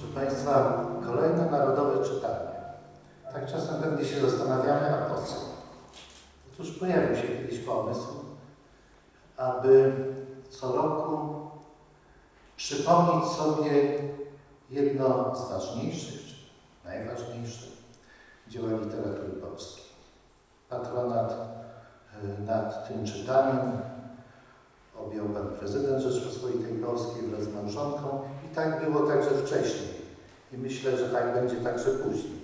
Proszę Państwa, kolejne narodowe czytanie. Tak czasem pewnie się zastanawiamy, a po co? Otóż pojawił się kiedyś pomysł, aby co roku przypomnieć sobie jedno z ważniejszych, czy najważniejszych dzieła literatury polskiej. Patronat y, nad tym czytaniem objął pan prezydent Rzeczypospolitej Polskiej wraz z małżonką i tak było także wcześniej. I myślę, że tak będzie także później.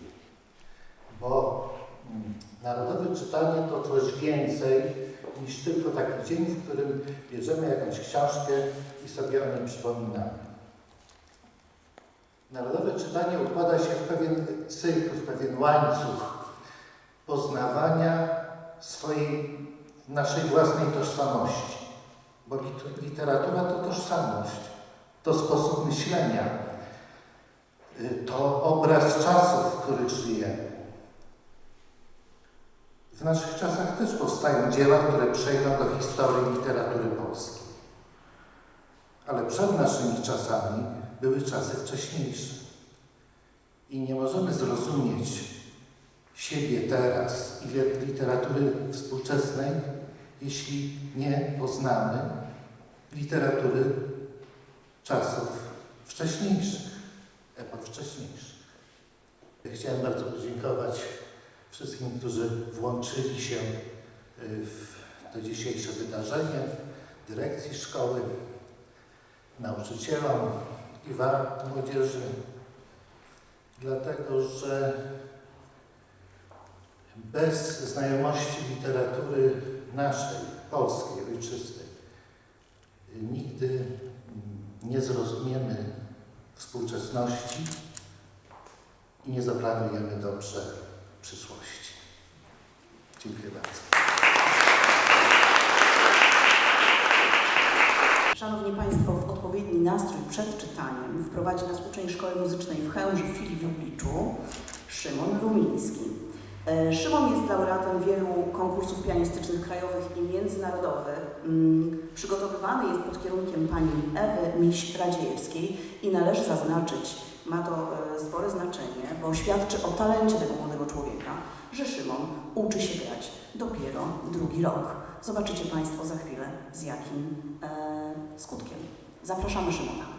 Bo mm, Narodowe czytanie to coś więcej niż tylko taki dzień, w którym bierzemy jakąś książkę i sobie o niej przypominamy. Narodowe czytanie układa się w pewien cykl, w pewien łańcuch poznawania swojej, naszej własnej tożsamości. Bo lit- literatura to tożsamość, to sposób myślenia, to obraz czasów, w których żyjemy. W naszych czasach też powstają dzieła, które przejdą do historii literatury polskiej. Ale przed naszymi czasami były czasy wcześniejsze. I nie możemy zrozumieć siebie teraz i li- literatury współczesnej, jeśli nie poznamy literatury czasów wcześniejszych, epok wcześniejszych. Chciałem bardzo podziękować wszystkim, którzy włączyli się y, w to dzisiejsze wydarzenie, dyrekcji szkoły, nauczycielom i Wam, młodzieży, dlatego że bez znajomości literatury naszej, polskiej, ojczystej, y, nigdy mm, nie zrozumiemy współczesności i nie zaplanujemy dobrze przyszłości. Dziękuję bardzo. Szanowni Państwo, w odpowiedni nastrój przed czytaniem wprowadzi nas uczeń Szkoły Muzycznej w Chełmży Filip Jubliczu, Szymon Rumiński. E, Szymon jest laureatem wielu konkursów pianistycznych krajowych i międzynarodowych. Mm, Przygotowywany jest pod kierunkiem pani Ewy Miś-Radziejewskiej i należy zaznaczyć, ma to e, spore znaczenie, bo świadczy o talencie tego młodego człowieka, że Szymon uczy się grać dopiero drugi rok. Zobaczycie Państwo za chwilę z jakim e, skutkiem. Zapraszamy Szymona.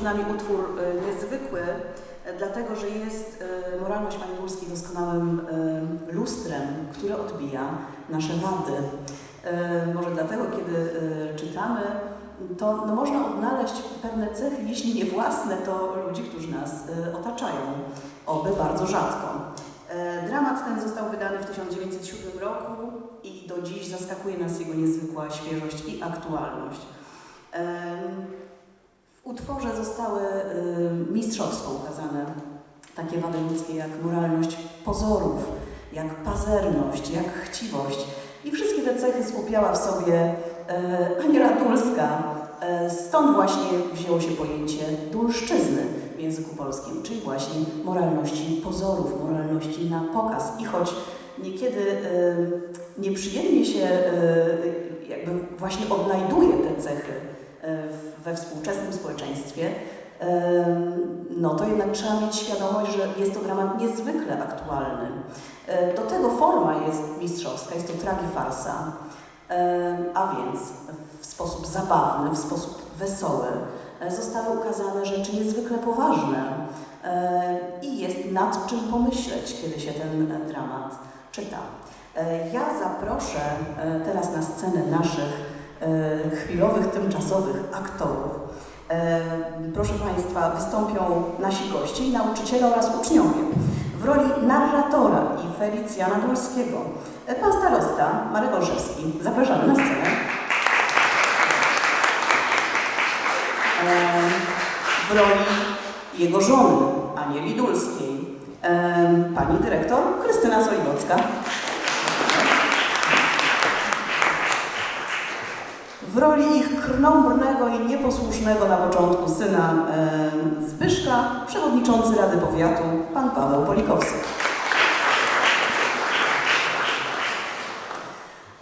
Przed nami utwór e, niezwykły, e, dlatego że jest e, moralność Pani Dulskiej doskonałym lustrem, które odbija nasze wady. Może dlatego, kiedy czytamy, to no, można odnaleźć pewne cechy, jeśli nie własne, to ludzi, którzy nas otaczają, oby bardzo rzadko. Dramat ten został wydany w 1907 roku i do dziś zaskakuje nas jego niezwykła świeżość i aktualność. Utworze zostały y, mistrzowsko ukazane takie wady ludzkie jak moralność pozorów, jak pazerność, jak chciwość. I wszystkie te cechy skupiała w sobie e, Aniela Dulska. E, stąd właśnie wzięło się pojęcie dulszczyzny w języku polskim, czyli właśnie moralności pozorów, moralności na pokaz. I choć niekiedy e, nieprzyjemnie się jakby właśnie odnajduje te cechy w- we współczesnym społeczeństwie, no to jednak trzeba mieć świadomość, że jest to dramat niezwykle aktualny. E, Do tego forma jest mistrzowska, jest to tragifarsa, e, a więc w sposób zabawny, w sposób wesoły e, zostały ukazane rzeczy niezwykle poważne i jest nad czym pomyśleć, kiedy się ten dramat czyta. Ja zaproszę teraz na scenę naszych chwilowych, tymczasowych aktorów. E, Proszę Państwa, wystąpią nasi goście i nauczyciele oraz uczniowie. W roli narratora i Felicjana Dulskiego e, pan starosta Marek Olszewski. Zapraszamy na scenę. E, W roli jego żony Anieli Dulskiej e, pani dyrektor Krystyna Soliwocka. W roli ich krnąbrnego i nieposłusznego na początku syna Zbyszka, przewodniczący Rady Powiatu, pan Paweł Polikowski.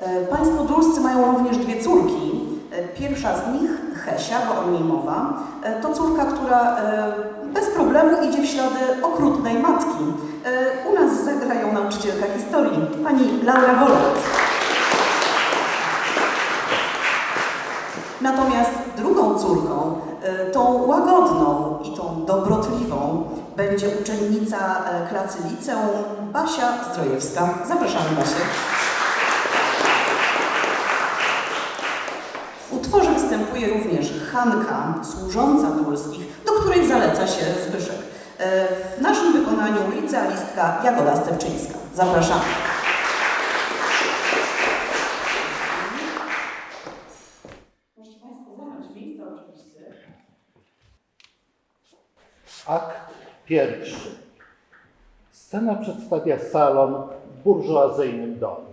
E, Państwo Dulscy mają również dwie córki. E, Pierwsza z nich, Hesia, bo o niej mowa, e, to córka, która bez problemu idzie w ślady okrutnej matki. U nas zagra ją nauczycielka historii, pani Laura Wolet. Natomiast drugą córką, e, tą łagodną i tą dobrotliwą, będzie uczennica e, klasy liceum Basia Zdrojewska. Zapraszamy Basię. W utworze występuje również Hanka, służąca Dulskich, do której zaleca się Zbyszek. E, W naszym wykonaniu licealistka Jagoda Stepczyńska. Zapraszamy. Akt pierwszy. Scena przedstawia salon w burżuazyjnym domu.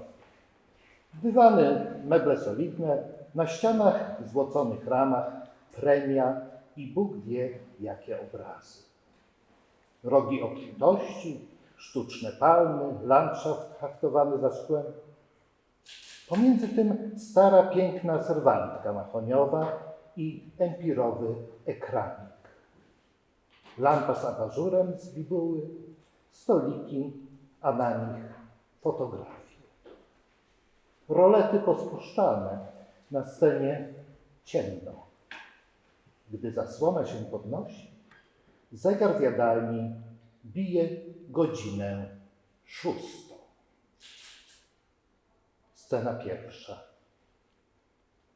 Dywany, meble solidne, na ścianach w złoconych ramach premia i Bóg wie jakie obrazy. Rogi obfitości, sztuczne palmy, landschaft haftowany za szkłem. Pomiędzy tym stara, piękna serwantka mahoniowa i empirowy ekranik lampa z abażurem z bibuły, stoliki, a na nich fotografie. Rolety pospuszczane, na scenie ciemno. Gdy zasłona się podnosi, zegar w jadalni bije godzinę szóstą. Scena pierwsza.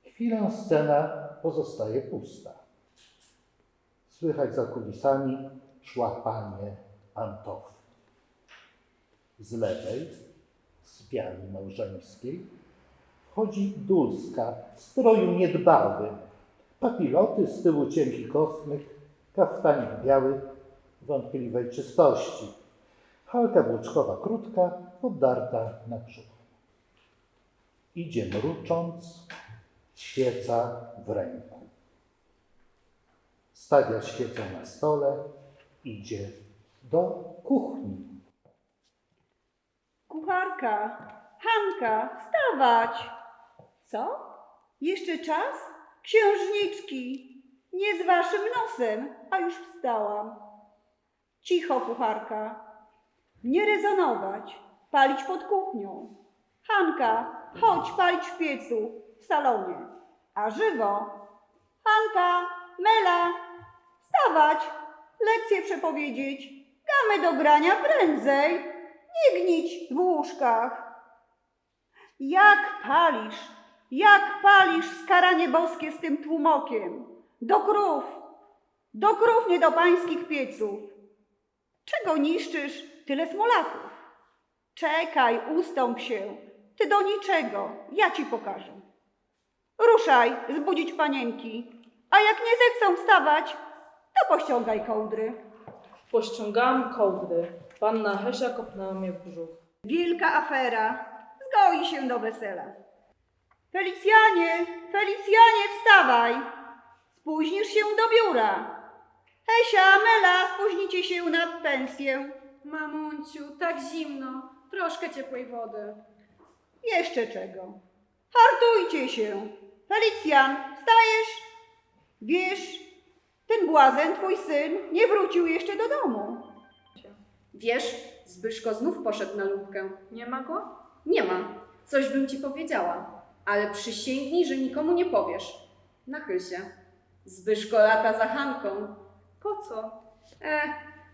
Chwilę scena pozostaje pusta. Słychać za kulisami szłapanie pantofli. Z lewej, z sypialni małżeńskiej, wchodzi Dulska w stroju niedbałym. Papiloty, z tyłu cienki kosmyk, kaftanik biały wątpliwej czystości. Halka włóczkowa krótka, poddarta na brzuch. Idzie mrucząc, świeca w ręku. Stawia świecę na stole, idzie do kuchni. Kucharka, Hanka, wstawać! Co? Jeszcze czas? Księżniczki, nie z waszym nosem, a już wstałam. Cicho, kucharka, nie rezonować, palić pod kuchnią. Hanka, chodź palić w piecu, w salonie, a żywo. Hanka, Mela, wstawać, lekcje przepowiedzieć, gamy do grania prędzej. Nie gnić w łóżkach. Jak palisz, jak palisz skaranie boskie z tym tłumokiem? Do krów, do krów, nie do pańskich pieców. Czego niszczysz tyle smolaków? Czekaj, ustąp się, ty do niczego, ja ci pokażę. Ruszaj, zbudzić panienki, a jak nie zechcą wstawać, to pościągaj kołdry. Pościągałam kołdry. Panna Hesia kopnęła mnie w brzuch. Wielka afera. Zgoi się do wesela. Felicjanie, Felicjanie, wstawaj! Spóźnisz się do biura. Hesia, Mela, spóźnicie się na pensję. Mamunciu, tak zimno. troszkę ciepłej wody. Jeszcze czego? Hartujcie się. Felicjan, wstajesz? Wiesz, ten błazen, twój syn, nie wrócił jeszcze do domu. Wiesz, Zbyszko znów poszedł na lubkę. Nie ma go? Nie ma. Coś bym ci powiedziała, ale przysięgnij, że nikomu nie powiesz. Nachyl się. Zbyszko lata za Hanką. Po co? E,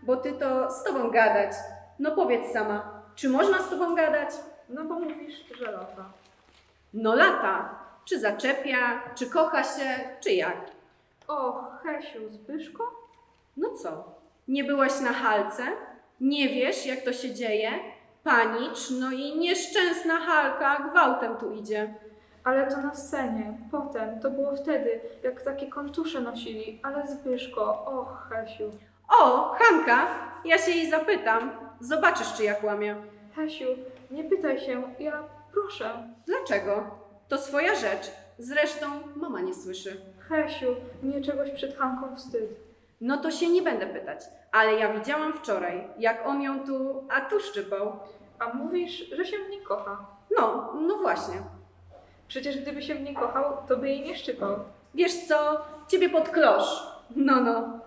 bo ty to z tobą gadać. No powiedz sama, czy można z tobą gadać? No bo mówisz, że lata. No lata. Czy zaczepia, czy kocha się, czy jak? Och, Hesiu, Zbyszko? No co? Nie byłaś na halce? Nie wiesz, jak to się dzieje? Panicz, no i nieszczęsna halka gwałtem tu idzie. Ale to na scenie. Potem, to było wtedy, jak takie kontusze nosili. Ale Zbyszko, och, Hesiu. O, Hanka, ja się jej zapytam. Zobaczysz, czy ja kłamię. Hesiu, nie pytaj się, ja proszę. Dlaczego? To swoja rzecz. Zresztą mama nie słyszy. Hesiu, mnie czegoś przed Hanką wstyd. No to się nie będę pytać. Ale ja widziałam wczoraj, jak on ją tu, a tu szczypał. A mówisz, że się w niej kocha. No, no właśnie. Przecież gdyby się w niej kochał, to by jej nie szczypał. Wiesz co? Ciebie pod klosz. No, no.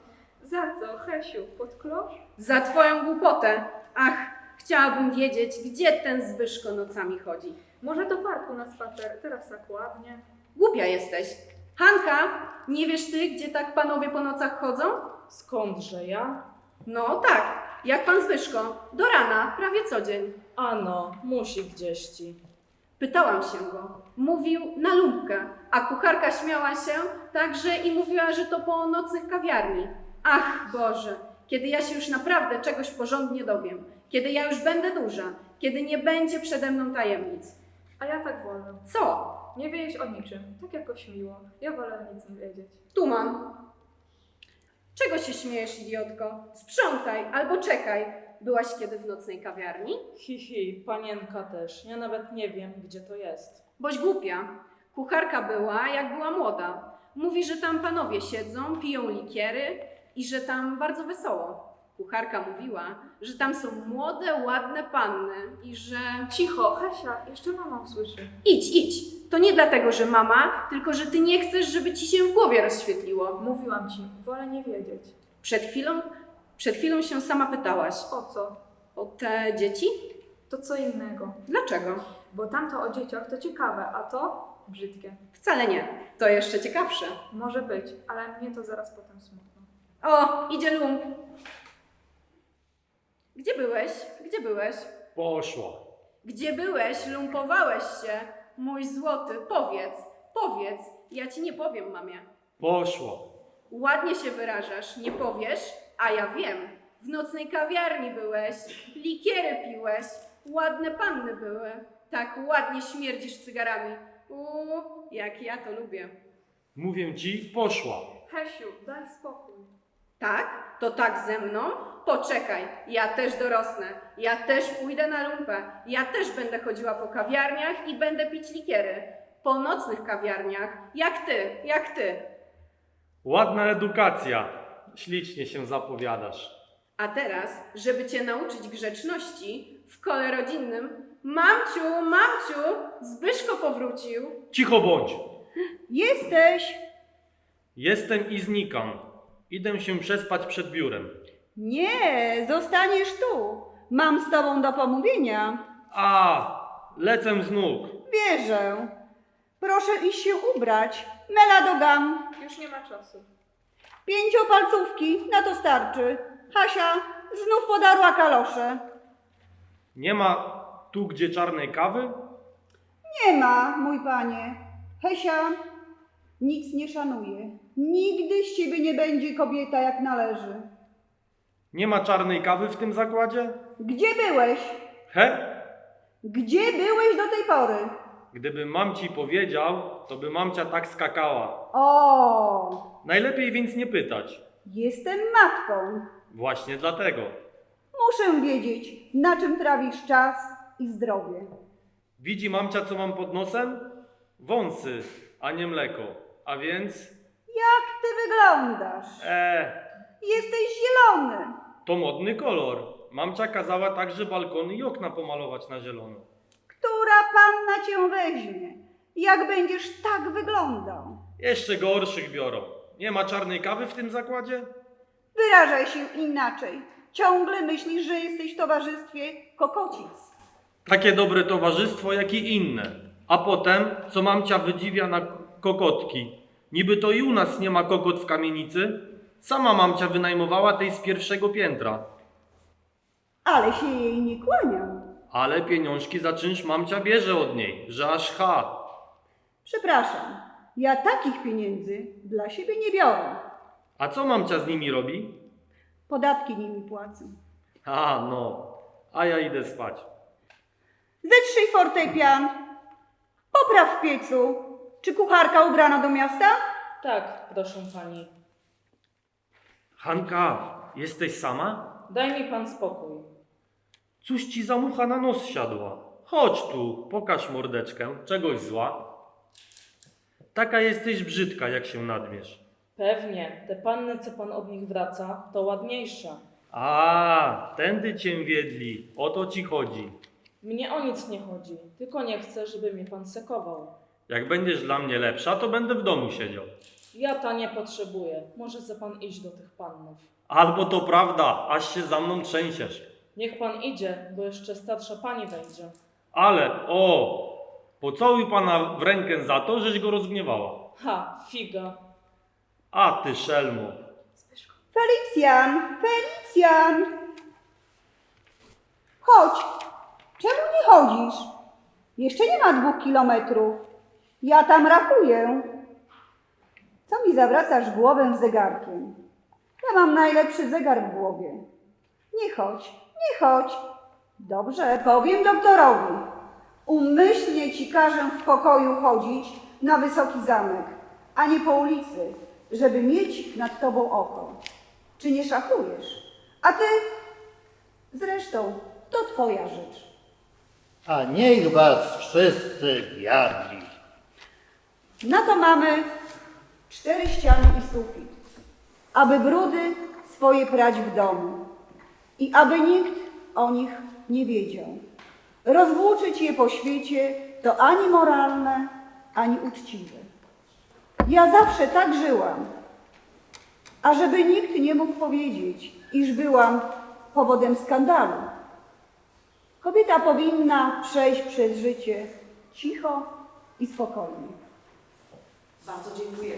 Za co, Hesiu, pod klosz? Za twoją głupotę. Ach, chciałabym wiedzieć, gdzie ten Zbyszko nocami chodzi. Może do parku na spacer, teraz tak ładnie. Głupia jesteś. Hanka, nie wiesz ty, gdzie tak panowie po nocach chodzą? Skądże ja? No tak, jak pan Zbyszko. Do rana, prawie co dzień. Ano, musi gdzieś ci. Pytałam się go. Mówił na lumpkę, a kucharka śmiała się także i mówiła, że to po nocnych kawiarni. Ach Boże, kiedy ja się już naprawdę czegoś porządnie dowiem, kiedy ja już będę duża, kiedy nie będzie przede mną tajemnic. A ja tak wolę. Co? Nie wiedzieć o niczym, tak jakoś miło. Ja wolę nic nie wiedzieć. Tuman. Czego się śmiejesz, idiotko? Sprzątaj albo czekaj. Byłaś kiedy w nocnej kawiarni? Hi, hi, panienka też. Ja nawet nie wiem, gdzie to jest. Boś głupia. Kucharka była, jak była młoda. Mówi, że tam panowie siedzą, piją likiery i że tam bardzo wesoło. Kucharka mówiła, że tam są młode, ładne panny i że... Cicho, Hesia, jeszcze mama usłyszy. Idź, idź. To nie dlatego, że mama, tylko że ty nie chcesz, żeby ci się w głowie rozświetliło. Mówiłam ci, wolę nie wiedzieć. Przed chwilą, przed chwilą się sama pytałaś. O co? O te dzieci? To co innego. Dlaczego? Bo tamto o dzieciach to ciekawe, a to brzydkie. Wcale nie. To jeszcze ciekawsze. Może być, ale mnie to zaraz potem smutno. O, idzie lump. Gdzie byłeś? Gdzie byłeś? Poszła. Gdzie byłeś? Lumpowałeś się. Mój złoty, powiedz, powiedz. Ja ci nie powiem, mamie. Poszła. Ładnie się wyrażasz, nie powiesz, a ja wiem. W nocnej kawiarni byłeś, likiery piłeś, ładne panny były. Tak ładnie śmierdzisz cygarami. Uuu, jak ja to lubię. Mówię ci, poszła. Hesiu, daj spokój. Tak? To tak ze mną? Poczekaj, ja też dorosnę. Ja też pójdę na lumpę. Ja też będę chodziła po kawiarniach i będę pić likiery. Po nocnych kawiarniach, jak ty, jak ty. Ładna edukacja. Ślicznie się zapowiadasz. A teraz, żeby cię nauczyć grzeczności, w kole rodzinnym, mamciu, mamciu, Zbyszko powrócił. Cicho bądź. Jesteś? Jestem i znikam. Idę się przespać przed biurem. Nie, zostaniesz tu. Mam z tobą do pomówienia. A, lecę z nóg. Wierzę. Proszę iść się ubrać. Mela do gam. Już nie ma czasu. Pięciopalcówki, na to starczy. Hasia znów podarła kalosze. Nie ma tu gdzie czarnej kawy? Nie ma, mój panie. Hesia nic nie szanuje. Nigdy z ciebie nie będzie kobieta jak należy. Nie ma czarnej kawy w tym zakładzie? Gdzie byłeś? He? Gdzie byłeś do tej pory? Gdyby mam ci powiedział, to by mamcia tak skakała. O, Najlepiej więc nie pytać. jestem matką. Właśnie dlatego. Muszę wiedzieć, na czym trawisz czas i zdrowie. Widzi mamcia, co mam pod nosem? Wąsy, a nie mleko. A więc... Jak ty wyglądasz? E, Jesteś zielony. to modny kolor. Mamcia kazała także balkony i okna pomalować na zielono. Która panna cię weźmie? Jak będziesz tak wyglądał? Jeszcze gorszych biorą. Nie ma czarnej kawy w tym zakładzie? Wyrażaj się inaczej. Ciągle myślisz, że jesteś w towarzystwie kokocic. Takie dobre towarzystwo, jak i inne. A potem, co mamcia wydziwia na kokotki. Niby to i u nas nie ma kokot w kamienicy. Sama mamcia wynajmowała tej z pierwszego piętra. Ale się jej nie kłaniam. Ale pieniążki za czynsz mamcia bierze od niej, że aż ha. Przepraszam, ja takich pieniędzy dla siebie nie biorę. A co mamcia z nimi robi? Podatki nimi płacę. A no, a ja idę spać. Wytrzyj fortepian. Popraw w piecu. Czy kucharka ubrana do miasta? Tak, proszę pani. Hanka, jesteś sama? Daj mi pan spokój. Cóż ci za mucha na nos siadła? Chodź tu, pokaż mordeczkę, czegoś zła. Taka jesteś brzydka, jak się nadmiesz. Pewnie, te panny, co pan od nich wraca, to ładniejsze. A, tędy cię wiedli, o to ci chodzi. Mnie o nic nie chodzi, tylko nie chcę, żeby mnie pan sekował. Jak będziesz dla mnie lepsza, to będę w domu siedział. Ja ta nie potrzebuję, może chce pan iść do tych pannów. Albo to prawda, aż się za mną trzęsiesz. Niech pan idzie, bo jeszcze starsza pani wejdzie. Ale, o, pocałuj pana w rękę za to, żeś go rozgniewała. Ha, figa. A ty szelmo. Felicjan, Felicjan! Chodź! Czemu nie chodzisz? Jeszcze nie ma dwóch kilometrów. Ja tam rachuję. Co mi zawracasz głowę zegarkiem? Ja mam najlepszy zegar w głowie. Nie chodź, nie chodź. Dobrze, powiem doktorowi. Umyślnie ci każę w pokoju chodzić na wysoki zamek, a nie po ulicy, żeby mieć nad tobą oko. Czy nie szachujesz? A ty? Zresztą, to twoja rzecz. A niech was wszyscy wiadli. Na to mamy cztery ściany i sufit, aby brudy swoje prać w domu i aby nikt o nich nie wiedział. Rozwłóczyć je po świecie to ani moralne, ani uczciwe. Ja zawsze tak żyłam, ażeby nikt nie mógł powiedzieć, iż byłam powodem skandalu. Kobieta powinna przejść przez życie cicho i spokojnie. Bardzo dziękuję.